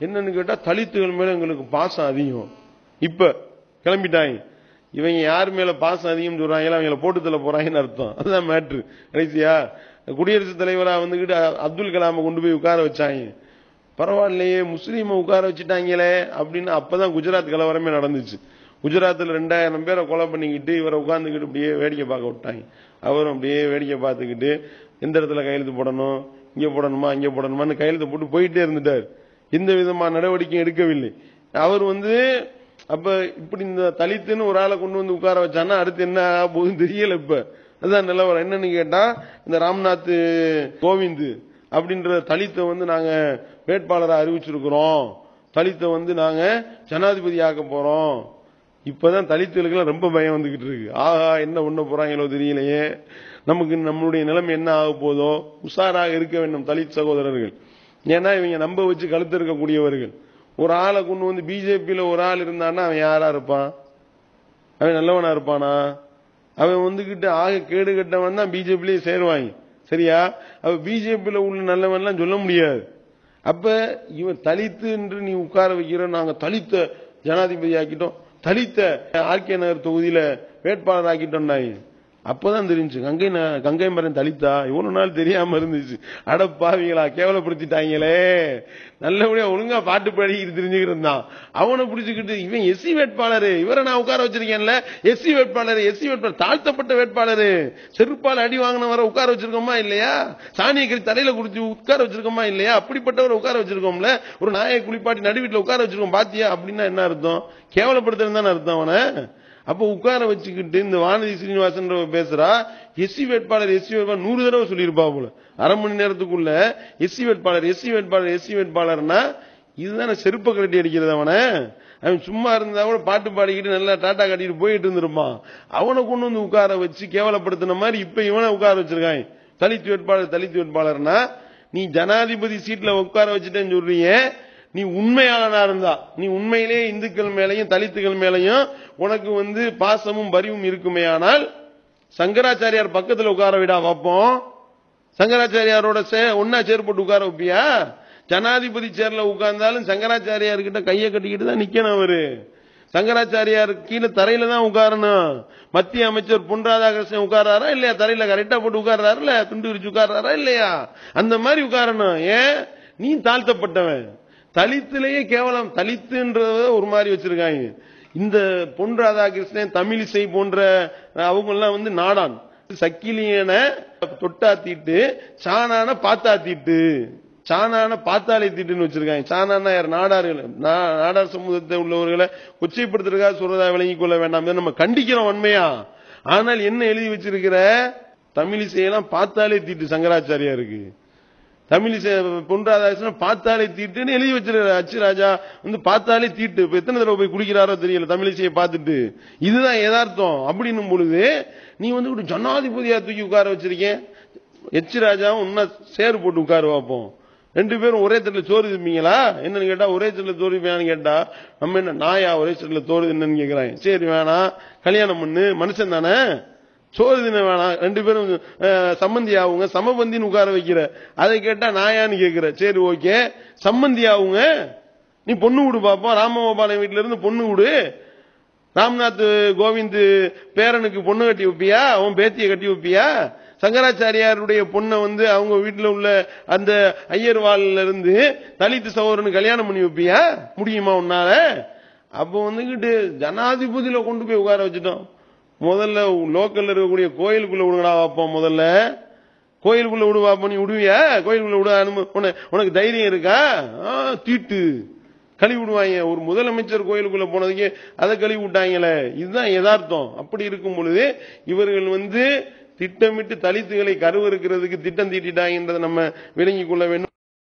என்னன்னு கேட்டா தலித்துகள் மேல எங்களுக்கு பாசம் அதிகம். இப்ப கிளம்பிட்டாங்க. இவங்க யார் மேல பாசம் அதிகம் சொல்றாங்களோ அவங்கள போட்டு தள்ள போறாங்கன்னு அர்த்தம். அதுதான் மேட்ரு கடைசியா குடியரசுத் தலைவரா வந்துகிட்டு அப்துல் கலாமை கொண்டு போய் உட்கார வச்சாங்க. பரவாயில்லையே முஸ்லீமை உட்கார வச்சுட்டாங்களே அப்படின்னு அப்பதான் குஜராத் கலவரமே நடந்துச்சு. குஜராத்தில் ரெண்டாயிரம் பேரை கொலை பண்ணிக்கிட்டு இவரை உட்காந்துக்கிட்டு அப்படியே வேடிக்கை பார்க்க விட்டாங்க. அவரும் அப்படியே வேடிக்கை பார்த்துக்கிட்டு எந்த இடத்துல கையெழுத்து போடணும் இங்கே போடணுமா இங்கே போடணுமான்னு கையெழுத்து போட்டு போயிட்டே இருந்துட்டார். எந்த விதமான நடவடிக்கையும் எடுக்கவில்லை. அவர் வந்து அப்ப இப்படி இந்த தலித்துன்னு ஒரு ஆளை கொண்டு வந்து உட்கார வச்சான்னா அடுத்து என்ன ஆக போகுதுன்னு தெரியல இப்ப. அதுதான் நிலவரம். என்னன்னு கேட்டா இந்த ராம்நாத் கோவிந்த் அப்படின்ற தலித்தை வந்து நாங்க வேட்பாளரை அறிவிச்சிருக்கிறோம். தலித்தை வந்து நாங்க ஜனாதிபதி ஆக்க போறோம். இப்பதான் தலித்துகளுக்கு ரொம்ப பயம் வந்துகிட்டு இருக்கு. ஆஹா என்ன பண்ண போறாங்களோ தெரியலையே. நமக்கு நம்மளுடைய நிலைமை என்ன ஆக போதோ உஷாராக இருக்க வேண்டும் தலித் சகோதரர்கள். ஏன்னா இவங்க நம்ப வச்சு கழுத்து இருக்கக்கூடியவர்கள் ஒரு ஆளை கொண்டு வந்து பிஜேபியில் ஒரு ஆள் இருந்தான்னா அவன் யாரா இருப்பான்? அவன் நல்லவனா இருப்பானா? அவன் வந்துகிட்டு ஆக கேடு கட்டவன் தான் பிஜேபிலேயே சேருவாங்க. சரியா? அவ பிஜேபியில் உள்ள நல்லவன்லாம் சொல்ல முடியாது. அப்ப இவன் தலித்து என்று நீ உட்கார வைக்கிற நாங்க தலித்த ஜனாதிபதி ஆக்கிட்டோம் தலித்த ஆர்கே நகர் தொகுதியில வேட்பாளர் ஆக்கிட்டோம் அப்பதான் தெரிஞ்சு கங்கை கங்கை மரம் தளித்தா? இவ்வளவு நாள் தெரியாம இருந்துச்சு. அட பாவிங்களா கேவலப்படுத்திட்டாங்களே. நல்லபடியா ஒழுங்கா பாட்டு பாடி தெரிஞ்சுக்கிட்டு இருந்தான் அவனை பிடிச்சுக்கிட்டு இவன் எஸ்சி வேட்பாளர். இவரை நான் உட்கார வச்சிருக்கேன்ல. எஸ்சி வேட்பாளர் எஸ்சி வேட்பாளர் தாழ்த்தப்பட்ட வேட்பாளர். செருப்பால் அடி வாங்கினவரை உட்கார வச்சிருக்கோமா இல்லையா? சாணியை கறி தலையில குடிச்சு உட்கார வச்சிருக்கோமா இல்லையா? அப்படிப்பட்டவரை உட்கார வச்சிருக்கோம்ல. ஒரு நாயை குளிப்பாட்டி நடுவீட்டில் உட்கார வச்சிருக்கோம். பாத்தியா? அப்படின்னா என்ன அர்த்தம்? கேவலப்படுத்துறது தானே அர்த்தம் அவனை. அப்ப உட்கார வச்சுக்கிட்டு இந்த வானதி சீனிவாசன் பேசுறா எஸ்சி வேட்பாளர் எஸ்சி வேட்பாளர் நூறு தடவை சொல்லியிருப்பா போல. அரை மணி நேரத்துக்குள்ள எஸ்சி வேட்பாளர் எஸ்சி வேட்பாளர் எஸ்சி வேட்பாளர்னா இதுதானே செருப்ப கட்டி அடிக்கிறது அவனை. அவன் சும்மா இருந்தா கூட பாட்டு பாடிக்கிட்டு நல்லா டாட்டா கட்டிட்டு போயிட்டு இருந்திருப்பான். அவனை கொண்டு வந்து உட்கார வச்சு கேவலப்படுத்தின மாதிரி இப்ப இவனை உட்கார வச்சிருக்காங்க தலித் வேட்பாளர் தலித் வேட்பாளர்னா நீ ஜனாதிபதி சீட்ல உட்கார வச்சுட்டேன்னு சொல்றீங்க நீ உண்மையாளனா இருந்தா நீ உண்மையிலே இந்துக்கள் மேலையும் தலித்துகள் மேலையும் உனக்கு வந்து பாசமும் பரிவும் இருக்குமேயானால் சங்கராச்சாரியார் பக்கத்தில் உட்கார விடா வைப்போம் சங்கராச்சாரியாரோட சே ஒன்னா சேர் போட்டு உட்கார வைப்பியா? ஜனாதிபதி சேர்ல உட்கார்ந்தாலும் சங்கராச்சாரியார் கிட்ட கையை கட்டிக்கிட்டு தான் நிக்கணும் அவரு. சங்கராச்சாரியார் கீழே தரையில தான் உட்காரணும். மத்திய அமைச்சர் பொன் ராதாகிருஷ்ணன் உட்கார்றாரா இல்லையா? தரையில கரெக்டா போட்டு உட்கார்றாருல? துண்டு விரிச்சு உட்கார்றாரா இல்லையா? அந்த மாதிரி உட்காரணும். ஏன்? நீ தாழ்த்தப்பட்டவன். தலித்திலேயே கேவலம். தலித்துன்றத ஒரு மாதிரி வச்சிருக்காங்க. இந்த பொன் ராதாகிருஷ்ணன் தமிழிசை போன்ற அவங்க எல்லாம் வந்து நாடான். சக்கிலியன தொட்டாத்திட்டு சாணான பாத்தாத்திட்டு சாணான பாத்தாலை தீட்டுன்னு வச்சிருக்காங்க. சாணான யார்? நாடார்கள். நா- நாடார் சமூகத்தை உள்ளவர்களை கொச்சைப்படுத்துறதுக்காக சொல்றதா விளங்கிக் கொள்ள வேண்டாம். நம்ம கண்டிக்கிறோம் உண்மையா? ஆனால் என்ன எழுதி வச்சிருக்கிற? தமிழிசையெல்லாம் பார்த்தாலே தீட்டு சங்கராச்சாரியா இருக்கு தமிழிசை பொன் ராதாகிருஷ்ணன் பார்த்தாலே தீட்டுன்னு எழுதி வச்சிருக்காரு. அச்சு ராஜா வந்து பார்த்தாலே தீட்டு. இப்ப எத்தனை தடவை போய் குடிக்கிறாரோ தெரியல தமிழிசையை பார்த்துட்டு. இதுதான் யதார்த்தம். அப்படின்னும் பொழுது நீ வந்து ஒரு ஜனாதிபதியா தூக்கி உட்கார வச்சிருக்கேன். எச் ராஜாவும் இன்னும் சேர் போட்டு உட்கார வைப்போம் ரெண்டு பேரும் ஒரே தட்டில் சோறு திப்பீங்களா? என்னன்னு கேட்டா ஒரே தட்டில் சோறு திப்பான்னு கேட்டா நம்ம என்ன நாயா? ஒரே தட்டில் சோறு என்னன்னு கேட்கிறாங்க சரி வேணாம். கல்யாணம் பண்ணு. மனுஷன் தானே? சோறு தின வேணாம். ரெண்டு பேரும் சம்மந்தி ஆகுங்க சமபந்தின்னு உட்கார வைக்கிற. அதை கேட்டா நாயான்னு கேட்கிற சரி ஓகே. சம்மந்தி ஆகுங்க நீ பொண்ணு விடு பாப்போம். ராமகோபாலன் வீட்டுல இருந்து பொண்ணு விடு. ராம்நாத் கோவிந்த் பேரனுக்கு பொண்ணு கட்டி வைப்பியா? அவன் பேத்தியை கட்டி வைப்பியா? சங்கராச்சாரியாருடைய பொண்ணை வந்து அவங்க வீட்டில் உள்ள அந்த ஐயர்வாள்ல இருந்து தலித்து சகோதரனு கல்யாணம் பண்ணி வைப்பியா? முடியுமா உன்னால? அப்போ வந்துகிட்டு ஜனாதிபதியில கொண்டு போய் உட்கார வச்சுட்டோம். முதல்ல லோக்கல்ல இருக்கக்கூடிய கோயிலுக்குள்ள விடுங்கடா வைப்போம் முதல்ல. கோயிலுக்குள்ள விடுவா பாப்போம் நீ விடுவியா? கோயிலுக்குள்ள விட உனக்கு தைரியம் இருக்கா? ஆ, தீட்டு. கழுவி விடுவாங்க ஒரு முதலமைச்சர் கோயிலுக்குள்ள போனதுக்கு அதை கழுவி விட்டாங்களே இதுதான் யதார்த்தம். அப்படி இருக்கும் பொழுது இவர்கள் வந்து திட்டமிட்டு தலித்துகளை கருவறுக்கிறதுக்கு திட்டம் தீட்டிட்டாங்கன்றதை நம்ம விளங்கிக் கொள்ள வேண்டும்.